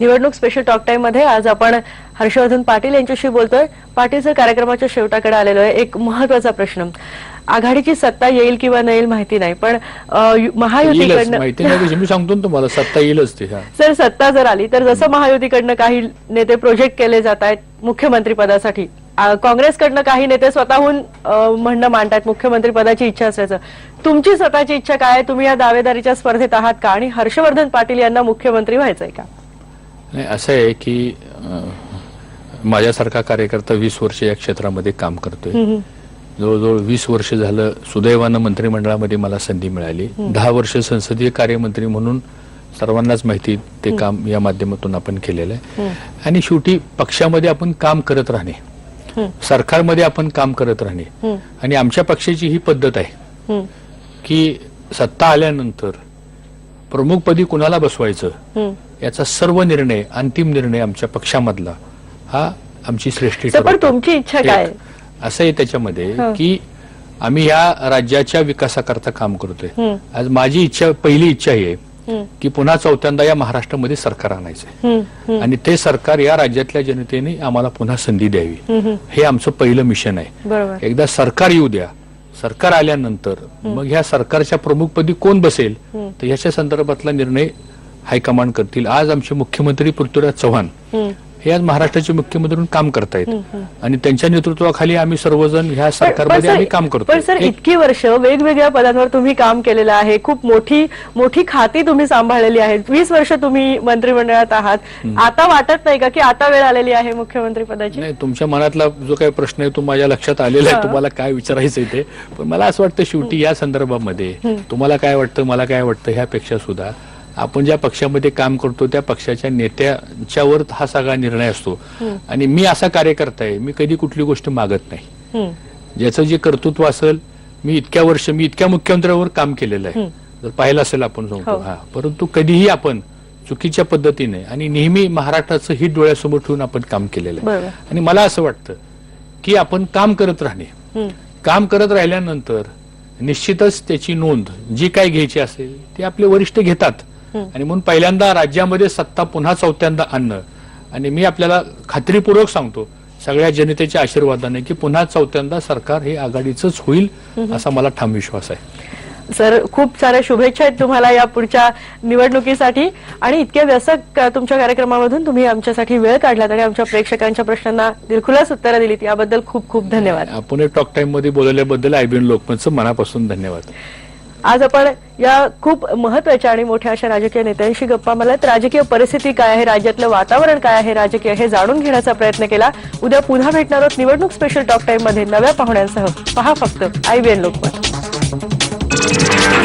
निवडणूक special talk टाइममध्ये आज आपण हर्षवर्धन पाटील यांच्याशी बोलतोय. पाटीलचं कार्यक्रमाच्या शेवटाकडे आलेलो आहे. एक महत्त्वाचा प्रश्न. आघाडीची सत्ता येईल किंवा नाही येईल माहिती नाही पण महायुतीकडनं माहिती नाही कशी मी सांगतो ना तुम्हाला सत्ता येईलच ते हा. जर सत्ता जर आली तर जसं महायुतीकडनं काही नेते प्रोजेक्ट केले जात आहेत मुख्यमंत्री पदासाठी काँग्रेसकडनं काही नेते स्वतःहून म्हणणं मांडतात मुख्यमंत्री पदाची इच्छा असल्याचं. तुमची स्वतःची इच्छा काय? तुम्ही या दावेदारीच्या स्पर्धेत आहात का? आणि हर्षवर्धन पाटील यांना मुख्यमंत्री व्हायचंय का? नाही असं आहे की माझ्यासारखा कार्यकर्ता वीस वर्ष या क्षेत्रामध्ये काम करतोय. जवळजवळ वीस वर्ष झालं सुदैवानं मंत्रिमंडळामध्ये मला संधी मिळाली. दहा वर्ष संसदीय कार्यमंत्री म्हणून सर्वांनाच माहिती ते काम या माध्यमातून आपण केलेलं आहे. आणि शेवटी पक्षामध्ये आपण काम करत राहणे. सरकारमध्ये आपण काम करत राहणे. आणि आमच्या पक्षाची ही पद्धत आहे की सत्ता आल्यानंतर प्रमुखपदी कुणाला बसवायचं. याचा सर्व निर्णय अंतिम निर्णय आमच्या पक्षामधला हा आमची श्रेष्ठी. तुमची इच्छा काय असं आहे त्याच्यामध्ये. की आम्ही या राज्याच्या विकासाकरता काम करतोय. आज माझी इच्छा पहिली इच्छा ही आहे की पुन्हा चौथ्यांदा या महाराष्ट्रामध्ये सरकार आणायचंय आणि ते सरकार या राज्यातल्या जनतेने आम्हाला पुन्हा संधी द्यावी. हे आमचं पहिलं मिशन आहे एकदा सरकार येऊ द्या सरकार आल्यानंतर मग ह्या सरकारच्या प्रमुखपदी कोण बसेल तर ह्याच्या संदर्भातला निर्णय हायकमांड करतील. आज आमचे मुख्यमंत्री पृथ्वीराज चव्हाण. हे आज महाराष्ट्राचे मुख्यमंत्री म्हणून काम करतायत. आणि त्यांच्या नेतृत्वाखाली आम्ही सर्वजण ह्या पण- पण सरकारमध्ये सर- आम्ही काम पण करतो सर इतकी वर्ष वेगवेगळ्या पदांवर तुम्ही काम केलेलं आहे. खूप मोठी मोठी खाती तुम्ही सांभाळलेली आहेत. वीस वर्ष तुम्ही मंत्रिमंडळात आहात. आता वाटत नाही का की आता वेळ आलेली आहे मुख्यमंत्री पदाची? नाही तुमच्या मनातला जो काही प्रश्न आहे तो माझ्या लक्षात आलेला आहे. तुम्हाला काय विचारायचंय ते. पण मला असं वाटतं शेवटी या संदर्भामध्ये तुम्हाला काय वाटतं मला काय वाटतं ह्यापेक्षा सुद्धा आपण ज्या पक्षामध्ये काम करतो त्या पक्षाच्या नेत्याच्यावर हा सगळा निर्णय असतो. आणि मी असा कार्यकर्ता आहे मी कधी कुठली गोष्ट मागत नाही. ज्याचं जे कर्तृत्व असेल मी इतक्या वर्ष मी इतक्या मुख्यमंत्र्यावर काम केलेलं आहे. जर पाहिलं असेल आपण सांगतो हो. हा. परंतु कधीही आपण चुकीच्या पद्धतीने आणि नेहमी महाराष्ट्राचं हित डोळ्यासमोर ठेवून आपण काम केलेलं आहे. आणि मला असं वाटतं की आपण काम करत राहणे. काम करत राहिल्यानंतर निश्चितच त्याची नोंद जी काय घ्यायची असेल ती आपले वरिष्ठ घेतात. आणि म्हणून पहिल्यांदा राज्यामध्ये सत्ता पुन्हा चौथ्यांदा आणणं. आणि मी आपल्याला खात्रीपूर्वक सांगतो सगळ्या जनतेच्या आशीर्वादाने की पुन्हा चौथ्यांदा सरकार हे आघाडीच होईल असा मला ठाम विश्वास आहे. सर खूप साऱ्या शुभेच्छा आहेत तुम्हाला या पुढच्या निवडणुकीसाठी. आणि इतक्या व्यसक तुमच्या कार्यक्रमामधून तुम्ही आमच्यासाठी वेळ काढलात आणि आमच्या प्रेक्षकांच्या प्रश्नांना दिलखुलास उत्तरं दिलीत. याबद्दल खूप खूप धन्यवाद. आपण टॉक टाइममध्ये बोलवल्याबद्दल आयबीएन लोकमतचं मनापासून धन्यवाद. आज आपण या खूप महत्त्वाच्या आणि मोठ्या अशा राजकीय नेत्यांशी गप्पा मारल्यात. राजकीय परिस्थिती काय आहे? राज्यातलं वातावरण काय आहे? राजकीय हे जाणून घेण्याचा प्रयत्न केला. उद्या पुन्हा भेटणार आहोत. निवडणूक स्पेशल टॉक टाइममध्ये नव्या पाहुण्यांसह. पहा फक्त आयबीएन लोकमत.